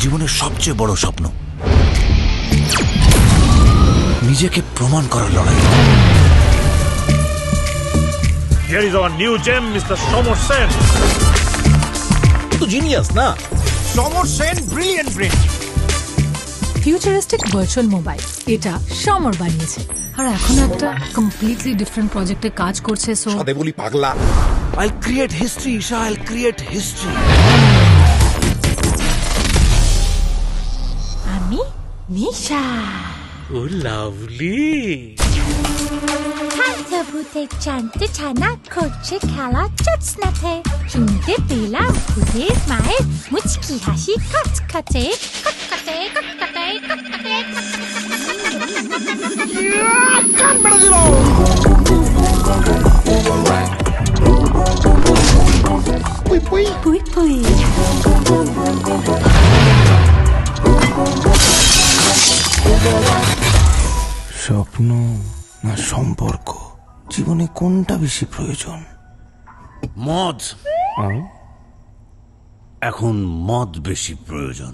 জীবনের সবচেয়ে বড় স্বপ্ন। নিজেকে প্রমাণ করার লড়াই। Here is our new gem, Mr. Somor Sen. তো জিনিয়াস না? Samar Sen brilliant brain futuristic virtual mobile এটা সমর বানিয়েছে। আর এখন একটা কমপ্লিটলি ডিফারেন্ট প্রজেক্টে কাজ করছে সো বলি পাগলা। I create history Isha I create history আমি নিশা। Oh, lovely. ভূতে জানতে ছানা করছে খেলা জোৎস্নাতে শুনতে পেলাম ভূতের মায়ের মুচকি হাসি খচখচে খটখটে খটখটে খটখটে পুই পুই। স্বপ্ন না সম্পর্ক? জীবনে কোনটা বেশি প্রয়োজন? মদ। এখন মদ বেশি প্রয়োজন।